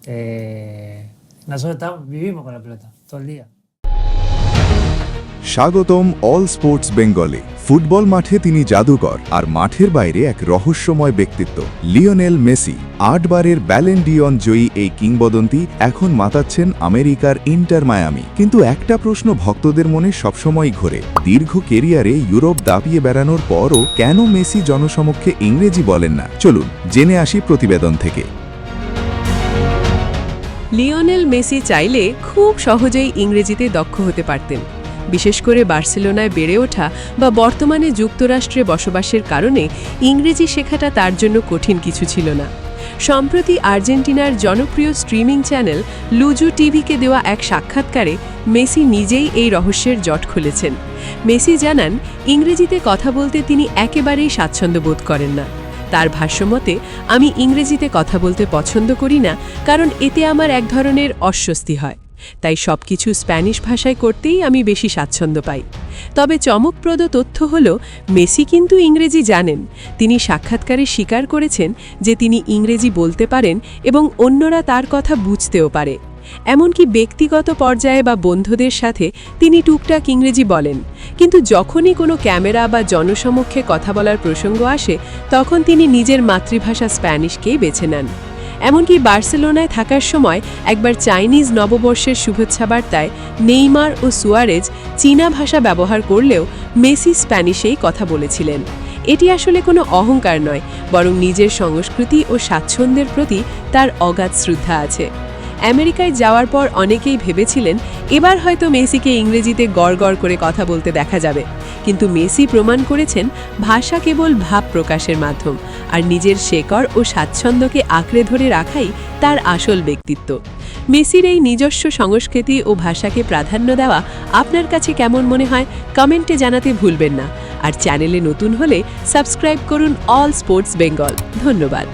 Eh, nosotros estamos- vivimos con la pelota todo el día. স্বাগতম all sports বেঙ্গলে football মাঠে তিনি জাদুকর আর মাঠের বাইরে এক রহস্যময় ব্যক্তিত্ব লিওনেল মেসি। আটবারের ব্যালেন্ডিয়ন জয়ী এই কিংবদন্তি এখন মাতাচ্ছেন আমেরিকার ইন্টার মায়ামি। কিন্তু একটা প্রশ্ন ভক্তদের মনে সবসময় ঘোরে দীর্ঘ কেরিয়ারে ইউরোপ দাপিয়ে বেড়ানোর পরও কেন মেসি জনসমক্ষে ইংরেজি বলেন না? চলুন জেনে আসি প্রতিবেদন থেকে। লিওনেল মেসি চাইলে খুব সহজেই ইংরেজিতে দক্ষ হতে পারতেন। বিশেষ করে বার্সেলোনায় বেড়ে ওঠা বা বর্তমানে যুক্তরাষ্ট্রে বসবাসের কারণে ইংরেজি শেখাটা তার জন্য কঠিন কিছু ছিল না। সম্প্রতি আর্জেন্টিনার জনপ্রিয় স্ট্রিমিং চ্যানেল লুজু টিভিকে দেওয়া এক সাক্ষাৎকারে মেসি নিজেই এই রহস্যের জট খুলেছেন। মেসি জানান, ইংরেজিতে কথা বলতে তিনি একেবারেই স্বাচ্ছন্দ্য বোধ করেন না। তার ভাষ্যমতে আমি ইংরেজিতে কথা বলতে পছন্দ করি না, কারণ এতে আমার এক ধরনের অস্বস্তি হয়। তাই সবকিছু স্প্যানিশ ভাষায় করতেই আমি বেশি স্বাচ্ছন্দ্য পাই। তবে চমকপ্রদ তথ্য হল, মেসি কিন্তু ইংরেজি জানেন। তিনি সাক্ষাৎকারে স্বীকার করেছেন যে তিনি ইংরেজি বলতে পারেন এবং অন্যরা তার কথা বুঝতেও পারে। এমনকি ব্যক্তিগত পর্যায়ে বা বন্ধুদের সাথে তিনি টুকটাক ইংরেজি বলেন। কিন্তু যখনই কোনো ক্যামেরা বা জনসমক্ষে কথা বলার প্রসঙ্গ আসে, তখন তিনি নিজের মাতৃভাষা স্প্যানিশকেই বেছে নেন। এমনকি বার্সেলোনায় থাকার সময় একবার চাইনিজ নববর্ষের শুভেচ্ছা বার্তায় নেইমার ও সুয়ারেজ চীনা ভাষা ব্যবহার করলেও মেসি স্প্যানিশেই কথা বলেছিলেন। এটি আসলে কোনো অহংকার নয়, বরং নিজের সংস্কৃতি ও স্বাচ্ছন্দ্যের প্রতি তার অগাধ শ্রদ্ধা আছে। আমেরিকায় যাওয়ার পর অনেকেই ভেবেছিলেন, এবার হয়তো মেসিকে ইংরেজিতে গড় গড় করে কথা বলতে দেখা যাবে। কিন্তু মেসি প্রমাণ করেছেন, ভাষা কেবল ভাব প্রকাশের মাধ্যম, আর নিজের শেকড় ও স্বাচ্ছন্দ্যকে আঁকড়ে ধরে রাখাই তার আসল ব্যক্তিত্ব। মেসির এই নিজস্ব সংস্কৃতি ও ভাষাকে প্রাধান্য দেওয়া আপনার কাছে কেমন মনে হয়, কমেন্টে জানাতে ভুলবেন না। আর চ্যানেলে নতুন হলে সাবস্ক্রাইব করুন অল স্পোর্টস বেঙ্গল। ধন্যবাদ।